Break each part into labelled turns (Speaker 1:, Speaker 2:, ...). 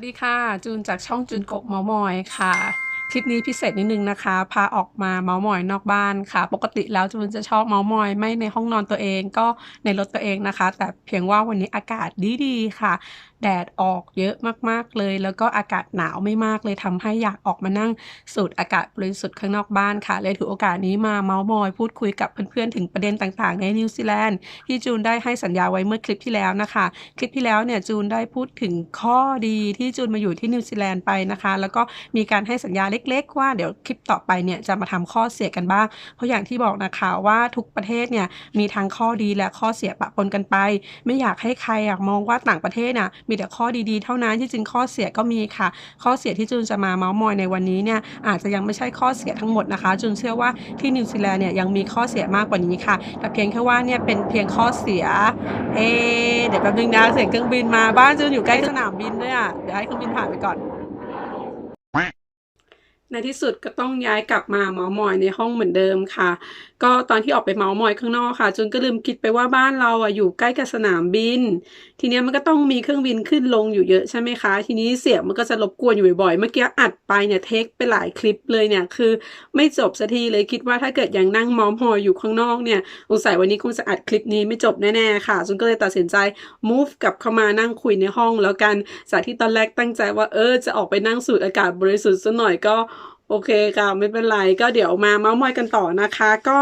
Speaker 1: วัสดีค่ะ จูนจากช่องจูนกกเมามอยค่ะ คลิปนี้พิเศษนิดนึงนะคะ พาออกมาเมามอยนอกบ้านค่ะ ปกติแล้วจูนจะชอบเมามอย ไม่ในห้องนอนตัวเองก็ในรถตัวเองนะคะ แต่เพียงว่าวันนี้อากาศดีๆค่ะ แดดออกเยอะมากๆเลย แล้วก็อากาศหนาวไม่มากเลยทำให้อยากออกมานั่งสูดอากาศบริสุทธิ์ข้างนอกบ้านค่ะ เลยถือโอกาสนี้มาเมาส์มอย พูดคุยกับเพื่อนๆถึงประเด็นต่างๆ ในนิวซีแลนด์ที่จูนได้ให้สัญญาไว้เมื่อคลิปที่แล้วนะคะ คลิปที่แล้วเนี่ยจูนได้พูดถึงข้อดีที่จูนมาอยู่ที่นิวซีแลนด์ไปนะคะ แล้วก็มีการให้สัญญาเล็ก ๆ ว่าเดี๋ยวคลิปต่อไปเนี่ยจะมาทำข้อเสียกันบ้าง เพราะอย่างที่บอกนะคะว่าทุกประเทศเนี่ยมีทั้งข้อดีและข้อเสียปะปนกันไป ไม่อยากให้ใครอยากมองว่าต่างประเทศน่ะมีแต่ข้อดีๆ เท่านั้นที่จริงข้อเสียก็มีค่ะ ข้อเสียที่จูนจะมาเมาส์มอยในวันนี้เนี่ยอาจจะยังไม่ใช่ข้อเสียทั้งหมดนะคะ จูนเชื่อว่าที่นิวซีแลนด์เนี่ยยังมีข้อเสียมากกว่านี้ค่ะ แต่เพียงแค่ว่าเนี่ยเป็นเพียงข้อเสียเอ๊เดี๋ยวแป๊บนึงนะเสียงเครื่องบินมาบ้านจูนอยู่ใกล้สนามบินด้วยอะเดี๋ยวให้เครื่องบินผ่านไปก่อน ในที่สุดก็ต้องย้ายกลับมาเมาส์มอยในห้องเหมือนเดิมค่ะ ก็ตอนที่ออกไปเมาส์มอยข้างนอกค่ะ จนก็ลืมคิดไปว่าบ้านเราอะอยู่ใกล้กับสนามบิน ทีเนี้ยมันก็ต้องมีเครื่องบินขึ้นลงอยู่เยอะใช่ไหมคะ ทีนี้เสียงมันก็จะรบกวนอยู่บ่อยๆ เมื่อกี้อัดไปเนี่ยเทคไปหลายคลิปเลยเนี่ยคือไม่จบสักทีเลยคิดว่าถ้าเกิดยังนั่งเมาส์มอยอยู่ข้างนอกเนี่ยสงสัยวันนี้คงจะอัดคลิปนี้ไม่จบแน่ๆค่ะจนก็เลยตัดสินใจ move กลับเข้ามานั่งคุยในห้องแล้วกันจากที่ตอนแรกตั้งใจว่าเออจะออกไปนั่งสูดอากาศบริสุทธิ์สักหน่อยก็ โอเคค่ะไม่เป็นไรก็เดี๋ยวมาเมาส์มอยกันต่อนะคะ ก็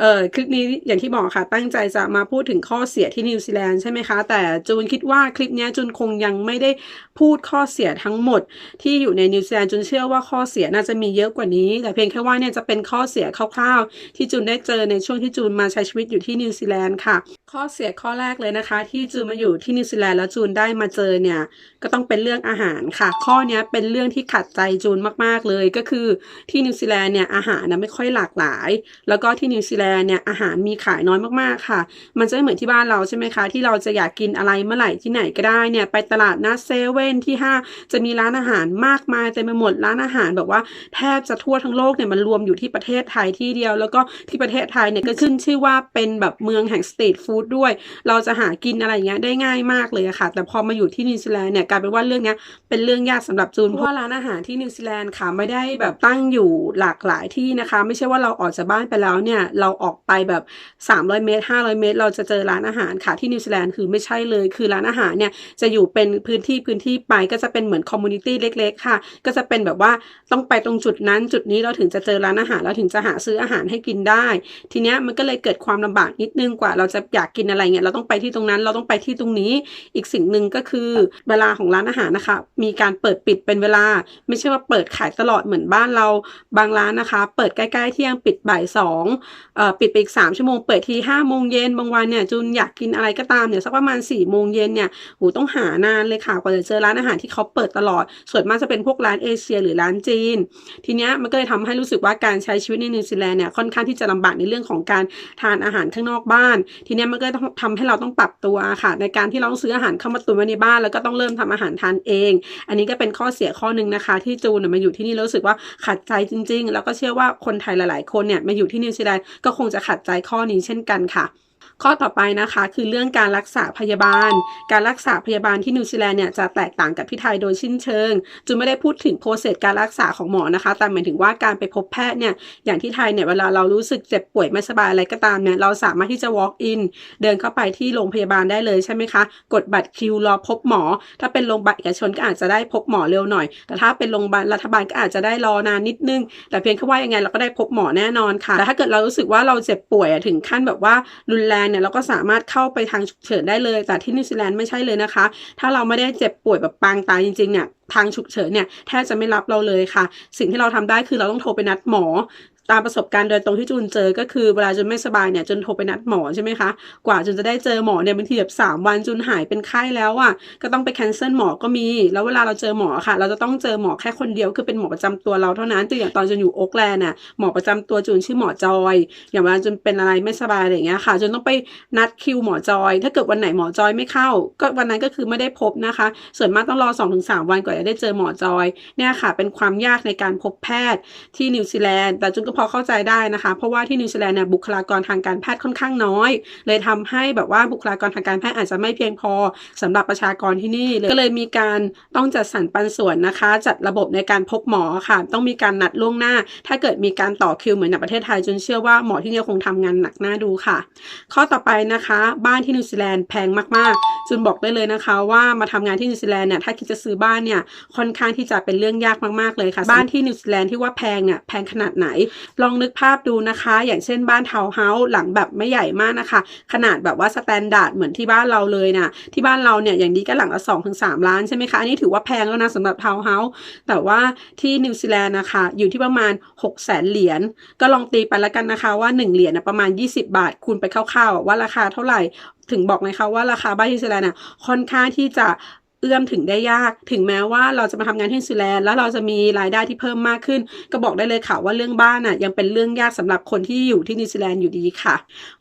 Speaker 1: เออคลิปนี้อย่างที่บอกค่ะตั้งใจจะมาพูดถึงข้อเสียที่นิวซีแลนด์ใช่ไหมคะ แต่จูนคิดว่าคลิปนี้จูนคงยังไม่ได้พูดข้อเสียทั้งหมด ที่อยู่ในนิวซีแลนด์จูนเชื่อว่าข้อเสียน่าจะมีเยอะกว่านี้ แต่เพียงแค่ว่าเนี่ยจะเป็นข้อเสียคร่าวๆ ที่จูนได้เจอในช่วงที่จูนมาใช้ชีวิตอยู่ที่นิวซีแลนด์ค่ะ ข้อเสียข้อแรกเลยนะคะ ที่จูนมาอยู่ที่นิวซีแลนด์แล้วจูนได้มาเจอเนี่ย ก็ต้องเป็นเรื่องอาหารค่ะ ข้อเนี้ยเป็นเรื่องที่ขัดใจจูนมากๆเลย ก็คือที่นิวซีแลนด์เนี่ยอาหารนะไม่ค่อยหลากหลาย แล้วก็ที่นิวซีแลนด์เนี่ยอาหารมีขายน้อยมากๆค่ะ มันจะไม่เหมือนที่บ้านเราใช่ไหมคะ ที่เราจะอยากกินอะไรเมื่อไหร่ที่ไหนก็ได้เนี่ยไปตลาดนัดเซเว่นที่ห้างจะมีร้านอาหารมากมายเต็มไปหมดร้านอาหารแบบว่าแทบจะทั่วทั้งโลกเนี่ยมันรวมอยู่ที่ประเทศไทยที่เดียว แล้วก็ที่ประเทศไทยเนี่ยก็ขึ้นชื่อว่าเป็นแบบเมืองแห่งสตรีทฟู้ดด้วย เราจะหากินอะไรอย่างเงี้ยได้ง่ายมากเลยอะค่ะ แต่พอมาอยู่ที่นิวซีแลนด์เนี่ยกลายเป็นว่าเรื่องเนี้ยเป็นเรื่องยากสำหรับจูนเพราะว่าร้านอาหารที่นิวซีแลนด์ค่ะไม่ได้แบบตั้งอยู่หลากหลายที่นะคะ ไม่ใช่ว่าเราออกจากบ้านไปแล้วเนี่ยเราออกไปแบบ 300 เมตร 500 เมตร เราจะเจอร้านอาหารค่ะที่นิวซีแลนด์คือไม่ใช่เลยคือร้านอาหารเนี่ยจะอยู่เป็นพื้นที่พื้นที่ไปก็จะเป็นเหมือนคอมมูนิตี้เล็ก ๆ ค่ะ ก็จะเป็นแบบว่าต้องไปตรงจุดนั้นจุดนี้เราถึงจะเจอร้านอาหารเราถึงจะหาซื้ออาหารให้กินได้ ทีเนี้ยมันก็เลยเกิดความลำบากนิดนึงกว่าเราจะอยากกินอะไรเงี้ยเราต้องไปที่ตรงนั้น เราต้องไปที่ตรงนี้ อีกสิ่งหนึ่งก็คือเวลาของร้านอาหารนะคะ มีการเปิดปิดเป็นเวลา ไม่ใช่ว่าเปิดขายตลอดเหมือนบ้านเราบางร้านนะคะ เปิดใกล้ๆเที่ยงปิดบ่ายสองปิดไปอีกสามชั่วโมงเปิดทีห้าโมงเย็นบางวันเนี่ยจุนอยากกินอะไรก็ตามเนี่ยสักประมาณสี่โมงเย็นเนี่ยโหต้องหานานเลยค่ะกว่าจะเจอร้านอาหารที่เขาเปิดตลอด ส่วนมากจะเป็นพวกร้านเอเชีย หรือร้านจีน ทีเนี้ยมันก็เลยทำให้รู้สึกว่าการใช้ชีวิตในนิวซีแลนด์เนี่ยค่อนข้างที่จะลำบากในเรื่องของการทานอาหารข้างนอกบ้าน ทีเนี้ยมันก็ต้องทำให้เราต้องปรับตัวค่ะ ในการที่เราต้องซื้ออาหารเข้ามาตุนไว้ในบ้าน แล้วก็ต้องเริ่มทำอาหารทานเอง อันนี้ก็เป็นข้อเสียข้อหนึ่งนะคะ ที่จูนมาอยู่ที่นี่แล้วรู้สึกว่าขัดใจจริง ๆ แล้วก็เชื่อว่าคนไทยหลาย ๆ คนเนี่ยมาอยู่ที่นิวซีแลนด์ก็คงจะขัดใจข้อนี้เช่นกันค่ะ ข้อต่อไปนะคะคือเรื่องการรักษาพยาบาล การรักษาพยาบาลที่นิวซีแลนด์เนี่ยจะแตกต่างกับที่ไทยโดยสิ้นเชิงจูนไม่ได้พูดถึงโปรเซสการรักษาของหมอนะคะ แต่หมายถึงว่าการไปพบแพทย์เนี่ยอย่างที่ไทยเนี่ยเวลาเรารู้สึกเจ็บป่วยไม่สบายอะไรก็ตามเนี่ยเราสามารถที่จะ walk in เดินเข้าไปที่โรงพยาบาลได้เลยใช่ไหมคะ กดบัตรคิวรอพบหมอ ถ้าเป็นโรงพยาบาลเอกชนก็อาจจะได้พบหมอเร็วหน่อย แต่ถ้าเป็นโรงพยาบาลรัฐบาลก็อาจจะได้รอนานนิดนึง แต่เพียงแค่ว่ายังไงเราก็ได้พบหมอแน่นอนค่ะแต่ถ้าเกิดเรารู้สึกว่าเราเจ็บป่วยถึงขั้นแบบว่ารุนแรงเนี่ยเราก็สามารถเข้าไปทางฉุกเฉินได้เลย แต่ที่นิวซีแลนด์ไม่ใช่เลยนะคะ ถ้าเราไม่ได้เจ็บป่วยแบบปางตายจริงๆเนี่ยทางฉุกเฉินเนี่ยแทบจะไม่รับเราเลยค่ะ สิ่งที่เราทำได้คือเราต้องโทรไปนัดหมอ ตามประสบการณ์โดยตรงที่จูนเจอก็คือเวลาจูนไม่สบายเนี่ยจูนโทรไปนัดหมอใช่ไหมคะ กว่าจูนจะได้เจอหมอเนี่ยบางทีแบบสามวันจูนหายเป็นไข้แล้วอะก็ต้องไปแคนเซิลหมอก็มี แล้วเวลาเราเจอหมอค่ะ เราจะต้องเจอหมอแค่คนเดียวคือเป็นหมอประจำตัวเราเท่านั้นตัวอย่างตอนจูนอยู่โอ๊กแลนด์น่ะหมอประจำตัวจูนชื่อหมอจอย อย่างเวลาจูนเป็นอะไรไม่สบายอะไรอย่างเงี้ยค่ะจูนต้องไปนัดคิวหมอจอย ถ้าเกิดวันไหนหมอจอยไม่เข้า ก็วันนั้นก็คือไม่ได้พบนะคะ ส่วนมากต้องรอ2อถึงสวันกว่าจะได้เจอหมอจอยเนี่ยค่ะ เป็นความยากในการพบแพทย์ที่นิวซีแลนด์แต่จุนก็พอเข้าใจได้นะคะ เพราะว่าที่นิวซีแลนด์เนี่ยบุคลากรทางการแพทย์ค่อนข้างน้อย เลยทำให้แบบว่าบุคลากรทางการแพทย์อาจจะไม่เพียงพอสำหรับประชากรที่นี่เลยก็เลยมีการต้องจัดสรรปันส่วนนะคะ จัดระบบในการพบหมอค่ะ ต้องมีการนัดล่วงหน้า ถ้าเกิดมีการต่อคิวเหมือนในประเทศไทยจนเชื่อว่าหมอที่นี่คงทำงานหนักหน้าดูค่ะ ข้อต่อไปนะคะ บ้านที่นิวซีแลนด์แพงมากๆจุนบอกได้เลยนะคะว่ามาทำงานที่นิวซีแลนด์เนี่ยถ้าคิดจะซื้อบ้านเนี่ยค่อนข้างที่จะเป็นเรื่องยากมากๆเลยค่ะ บ้านที่นิวซีแลนด์ที่ว่าแพงเนี่ยแพงขนาดไหนลองนึกภาพดูนะคะ อย่างเช่นบ้านทาวน์เฮาส์หลังแบบไม่ใหญ่มากนะคะ ขนาดแบบว่าสแตนดาร์ดเหมือนที่บ้านเราเลยนะที่บ้านเราเนี่ยอย่างดีก็หลังละ2-3ถึงสามล้านใช่ไหมคะ อันนี้ถือว่าแพงแล้วนะสำหรับทาวน์เฮาส์แต่ว่าที่นิวซีแลนด์นะคะ อยู่ที่ประมาณ6 0 0 0 0 0เหรียญก็ลองตีไปแล้วกันนะคะว่า 1 เหรียญนะประมาณ 20 บาท คูณไปคร่าวๆว่าราคาเท่าไหร่ถึงบอกไหมคะว่าราคาบ้านที่นิวซีแลนด์น่ะค่อนข้างที่จะ เอื้อมถึงได้ยาก ถึงแม้ว่าเราจะมาทำงานที่นิวซีแลนด์แล้วเราจะมีรายได้ที่เพิ่มมากขึ้น ก็บอกได้เลยค่ะว่าเรื่องบ้านน่ะยังเป็นเรื่องยากสำหรับคนที่อยู่ที่นิวซีแลนด์อยู่ดีค่ะ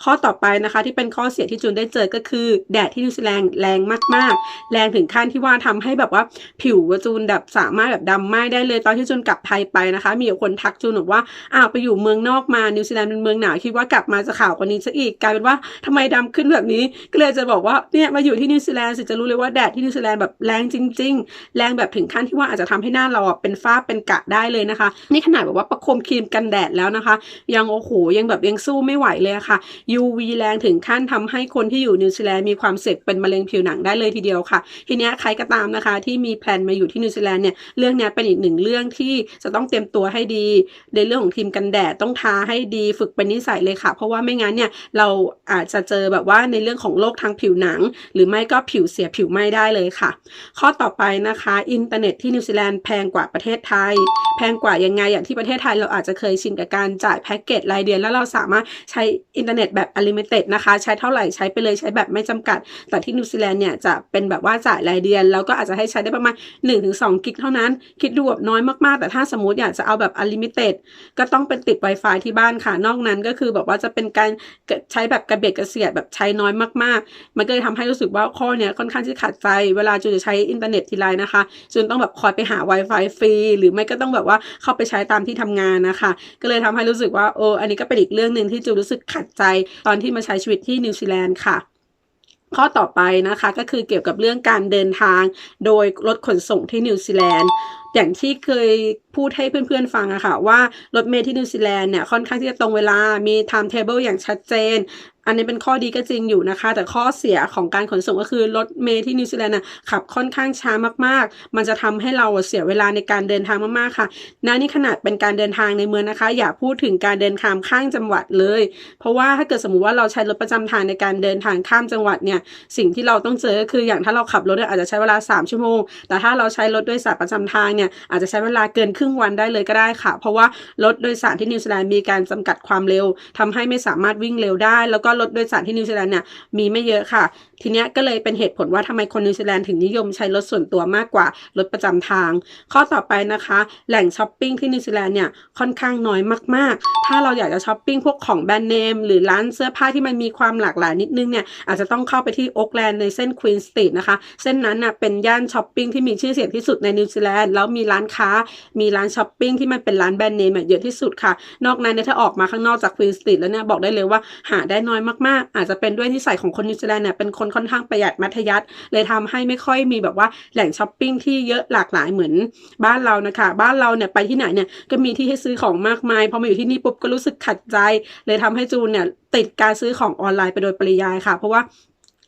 Speaker 1: ข้อต่อไปนะคะที่เป็นข้อเสียที่จูนได้เจอก็คือแดดที่นิวซีแลนด์แรงมากๆ แรงถึงขั้นที่ว่าทำให้แบบว่าผิวจูนแบบสามารถแบบดำไหม้ได้เลยตอนที่จูนกลับไทยไปนะคะ มีคนทักจูนบอกว่าอ้าวไปอยู่เมืองนอกมานิวซีแลนด์เป็นเมืองหนาวคิดว่ากลับมาจะขาวกว่านี้ซะอีกกลายเป็นว่าทำไมดำขึ้นแบบนี้ก็เลยจะบอกว่าเนี่ยมาอยู่ที่นิวซีแลนด์สิจะรู้เลยว่าแดดที่นิวซีแลนด์แบบแรงจริง ๆ แรงแบบถึงขั้นที่ว่าอาจจะทำให้หน้าเราเป็นฝ้าเป็นกะได้เลยนะคะ นี่ขนาดแบบว่าประคมครีมกันแดดแล้วนะคะ ยังโอ้โหยังแบบยังสู้ไม่ไหวเลยะค่ะ UV แรงถึงขั้นทำให้คนที่อยู่นิวซีแลนด์มีความเสี่ยงเป็นมะเร็งผิวหนังได้เลยทีเดียวค่ะ ทีนี้ใครก็ตามนะคะ ที่มีแพลนมาอยู่ที่นิวซีแลนด์เนี่ยเรื่องนี้เป็นอีกหนึ่งเรื่องที่จะต้องเตรียมตัวให้ดี ในเรื่องของครีมกันแดดต้องทาให้ดีฝึกเป็นนิสัยเลยค่ะ เพราะว่าไม่งั้นเนี่ยเราอาจจะเจอแบบว่าในเรื่องของโรคทางผิวหนัง หรือไม่ก็ผิวเสียผิวไหม้ได้เลยค่ะข้อต่อไปนะคะ อินเทอร์เน็ตที่นิวซีแลนด์แพงกว่าประเทศไทย แพงกว่ายังไงอย่างที่ประเทศไทยเราอาจจะเคยชินกับการจ่ายแพ็กเกจรายเดือน แล้วเราสามารถใช้อินเทอร์เน็ตแบบอลิมิเต็ดนะคะใช้เท่าไหร่ใช้ไปเลยใช้แบบไม่จำกัด แต่ที่นิวซีแลนด์เนี่ยจะเป็นแบบว่าจ่ายรายเดือน แล้วก็อาจจะให้ใช้ได้ประมาณ 1-2 กิกเท่านั้น คิดดูแบบน้อยมากๆ แต่ถ้าสมมติอยากจะเอาแบบอลิมิเต็ดก็ต้องเป็นติด Wi-Fi ที่บ้านค่ะ นอกนั้นก็คือแบบว่าจะเป็นการใช้แบบกระเบียดกระเสียดแบบใช้น้อยมากๆ มันก็เลยทำให้รู้สึกว่าข้อเนี้ยค่อนข้างที่ขัดใจเวลาจูนจะใช้อินเทอร์เน็ตทีไรนะคะจูนต้องแบบคอยไปหา Wi-Fi ฟรีหรือไม่ก็ต้องแบบว่าเข้าไปใช้ตามที่ทำงานนะคะ ก็เลยทำให้รู้สึกว่าโอ้อันนี้ก็เป็นอีกเรื่องหนึ่งที่จูนรู้สึกขัดใจตอนที่มาใช้ชีวิตที่นิวซีแลนด์ค่ะข้อต่อไปนะคะก็คือเกี่ยวกับเรื่องการเดินทาง โดยรถขนส่งที่นิวซีแลนด์อย่างที่เคยพูดให้เพื่อนๆฟังอะค่ะว่ารถเมล์ที่นิวซีแลนด์เนี่ยค่อนข้างที่จะตรงเวลามีไทม์เทเบิลอย่างชัดเจน อันนี้เป็นข้อดีก็จริงอยู่นะคะ แต่ข้อเสียของการขนส่งก็คือรถเมล์ที่นิวซีแลนด์น่ะขับค่อนข้างช้ามากๆ มันจะทำให้เราเสียเวลาในการเดินทางมากๆค่ะนะนี่ขนาดเป็นการเดินทางในเมืองนะคะ อย่าพูดถึงการเดินทางข้างจังหวัดเลย เพราะว่าถ้าเกิดสมมุติว่าเราใช้รถประจำทางในการเดินทางข้ามจังหวัดเนี่ยสิ่งที่เราต้องเจอคืออย่างถ้าเราขับรถเนี่ยอาจจะใช้เวลา 3 ชั่วโมง แต่ถ้าเราใช้รถโดยสารประจำทางเนี่ยอาจจะใช้เวลาเกินครึ่งวันได้เลยก็ได้ค่ะ เพราะว่ารถโดยสารที่นิวซีแลนด์มีการจำกัดความเร็วทำให้ไม่สามารถวิ่งเร็วได้แล้วก็รถโดยสารที่นิวซีแลนด์เนี่ยมีไม่เยอะค่ะ ทีเนี้ยก็เลยเป็นเหตุผลว่าทำไมคนนิวซีแลนด์ถึงนิยมใช้รถส่วนตัวมากกว่ารถประจำทาง ข้อต่อไปนะคะ แหล่งช้อปปิ้งที่นิวซีแลนด์เนี่ยค่อนข้างน้อยมากๆ ถ้าเราอยากจะช้อปปิ้งพวกของแบรนด์เนมหรือร้านเสื้อผ้าที่มันมีความหลากหลายนิดนึงเนี่ยอาจจะต้องเข้าไปที่โอ๊กแลนด์ในเส้นควีนสตรีทนะคะ เส้นนั้นน่ะเป็นย่านช้อปปิ้งที่มีชื่อเสียงที่สุดในนิวซีแลนด์แล้วมีร้านค้า มีร้านช้อปปิ้งที่มันเป็นร้านแบรนด์เนมเยอะที่สุดค่ะ นอกนั้นเนี่ยถ้าออกมาข้างนอกจากควีนสตรีทแล้วเนี่ยบอกได้เลยว่าหาได้น้อยมากๆ อาจจะเป็นด้วยนิสัยของคนนิวซีแลนด์เนี่ยเป็นคนค่อนข้างประหยัดมัธยัสถ์เลยทำให้ไม่ค่อยมีแบบว่าแหล่งช้อปปิ้งที่เยอะหลากหลายเหมือนบ้านเรานะคะ บ้านเราเนี่ยไปที่ไหนเนี่ยก็มีที่ให้ซื้อของมากมายพอมาอยู่ที่นี่ปุ๊บก็รู้สึกขัดใจ เลยทำให้จูนเนี่ยติดการซื้อของออนไลน์ไปโดยปริยายค่ะ เพราะว่า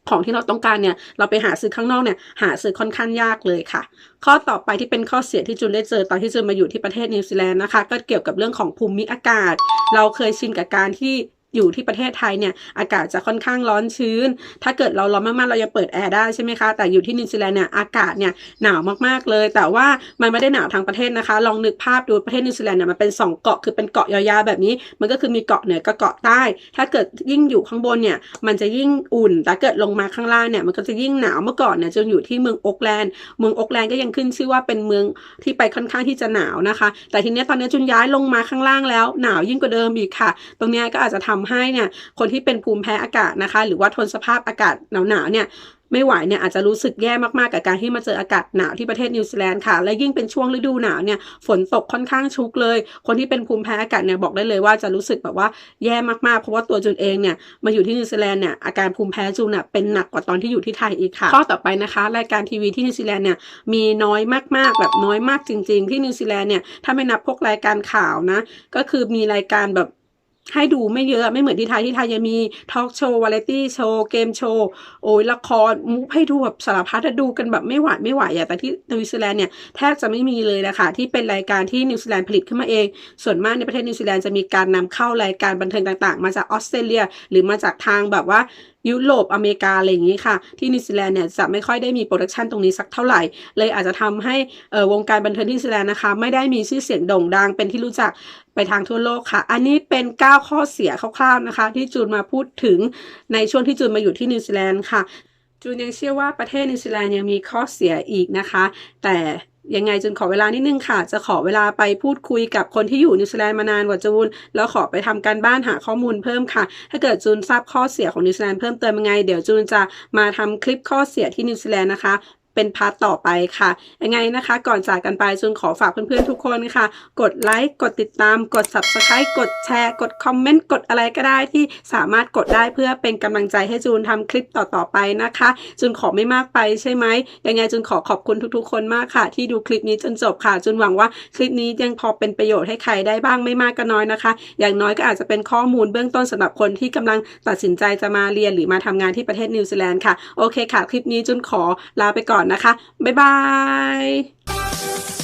Speaker 1: ของที่เราต้องการเนี่ยเราไปหาซื้อข้างนอกเนี่ยหาซื้อค่อนข้างยากเลยค่ะ ข้อต่อไปที่เป็นข้อเสียที่จูนได้เจอตอนที่จูนมาอยู่ที่ประเทศนิวซีแลนด์นะคะ ก็เกี่ยวกับเรื่องของภูมิอากาศ เราเคยชินกับการที่ อยู่ที่ประเทศไทยเนี่ยอากาศจะค่อนข้างร้อนชื้น ถ้าเกิดเราร้อนมากๆเรายังเปิดแอร์ได้ใช่ไหมคะแต่อยู่ที่นิวซีแลนด์เนี่ยอากาศเนี่ยหนาวมากๆเลย แต่ว่ามันไม่ได้หนาวทางประเทศนะคะ ลองนึกภาพดูประเทศนิวซีแลนด์เนี่ยมันเป็นสองเกาะคือเป็นเกาะยาวๆแบบนี้ มันก็คือมีเกาะเหนือกับเกาะใต้ ถ้าเกิดยิ่งอยู่ข้างบนเนี่ยมันจะยิ่งอุ่น แต่เกิดลงมาข้างล่างเนี่ยมันก็จะยิ่งหนาวเมื่อก่อนเนี่ยจนอยู่ที่เมืองโอกแลนด์เมืองโอกแลนด์ก็ยังขึ้นชื่อว่าเป็นเมืองที่ไปค่อนข้างที่จะหนาวนะคะ แต่ทีเนี้ยตอนนี้จุนย้ายลงมาข้างล่างแล้ว หนาวยิ่งกว่าเดิมอีกค่ะ ตรงเนี้ยก็อาจจะทำำให้เนี่ยคนที่เป็นภูมิแพ้อากาศนะคะ หรือว่าทนสภาพอากาศหนาวๆเนี่ยไม่ไหวเนี่ยอาจจะรู้สึกแย่มากๆกับการที่มาเจออากาศหนาวที่ประเทศนิวซีแลนด์ค่ะ และยิ่งเป็นช่วงฤดูหนาวเนี่ยฝนตกค่อนข้างชุกเลย คนที่เป็นภูมิแพ้อากาศเนี่ยบอกได้เลยว่าจะรู้สึกแบบว่าแย่มากๆ เพราะว่าตัวจูนเองเนี่ยมาอยู่ที่นิวซีแลนด์เนี่ยอาการภูมิแพ้จูนน่ะเป็นหนักกว่าตอนที่อยู่ที่ไทยอีกค่ะ ข้อต่อไปนะคะ รายการทีวีที่นิวซีแลนด์เนี่ยมีน้อยมากๆแบบน้อยมากจริง ๆ ที่นิวซีแลนด์เนี่ยถ้าไม่นับพวกรายการข่าวนะก็คือมีรายการแบบ ให้ดูไม่เยอะไม่เหมือนที่ไทยที่ไทยยังมีทอล์กโชว์วาไรตี้โชว์เกมโชว์โอ้ยละครมุกให้ดูแบบสารพัดอะดูกันแบบไม่หวาดไม่ไหวอะแต่ที่นิวซีแลนด์เนี่ยแทบจะไม่มีเลยนะคะที่เป็นรายการที่นิวซีแลนด์ผลิตขึ้นมาเอง ส่วนมากในประเทศนิวซีแลนด์จะมีการนำเข้ารายการบันเทิงต่าง ๆ มาจากออสเตรเลีย หรือมาจากทางแบบว่า ยุโรปอเมริกาอะไรอย่างนี้ค่ะ ที่นิวซีแลนด์เนี่ยจะไม่ค่อยได้มีโปรดักชันตรงนี้สักเท่าไหร่ เลยอาจจะทำให้วงการบันเทิงที่นิวซีแลนด์นะคะ ไม่ได้มีชื่อเสียงโด่งดังเป็นที่รู้จักไปทางทั่วโลกค่ะ อันนี้เป็น 9 ข้อเสียคร่าวๆนะคะ ที่จูนมาพูดถึงในช่วงที่จูนมาอยู่ที่นิวซีแลนด์ค่ะจูนยังเชื่อว่าประเทศนิวซีแลนด์ยังมีข้อเสียอีกนะคะ แต่ ยังไงจนขอเวลานิดนึงค่ะ จะขอเวลาไปพูดคุยกับคนที่อยู่นิวซีแลนด์มานานกว่าจูน แล้วขอไปทำการบ้านหาข้อมูลเพิ่มค่ะ ถ้าเกิดจูนทราบข้อเสียของนิวซีแลนด์เพิ่มเติมยังไง เดี๋ยวจูนจะมาทำคลิปข้อเสียที่นิวซีแลนด์นะคะ เป็นพาร์ทต่อไปค่ะ ยังไงนะคะ ก่อนจากกันไปจูนขอฝากเพื่อนๆทุกคนค่ะ กดไลค์กดติดตาม กด subscribe กดแชร์ กดคอมเมนต์กดอะไรก็ได้ที่สามารถกดได้เพื่อเป็นกำลังใจให้จูนทำคลิปต่อๆไปนะคะจูนขอไม่มากไปใช่ไหมยังไงจูนขอขอบคุณทุกๆ คนมากค่ะ ที่ดูคลิปนี้จนจบค่ะจูนหวังว่าคลิปนี้ยังพอเป็นประโยชน์ให้ใครได้บ้างไม่มากก็น้อยนะคะ อย่างน้อยก็อาจจะเป็นข้อมูลเบื้องต้นสำหรับคนที่กำลังตัดสินใจจะมาเรียนหรือมาทำงานที่ประเทศนิวซีแลนด์ค่ะโอเคค่ะ คลิปนี้จุนขอลาไปก่อนอนนะคะ บ๊ายบาย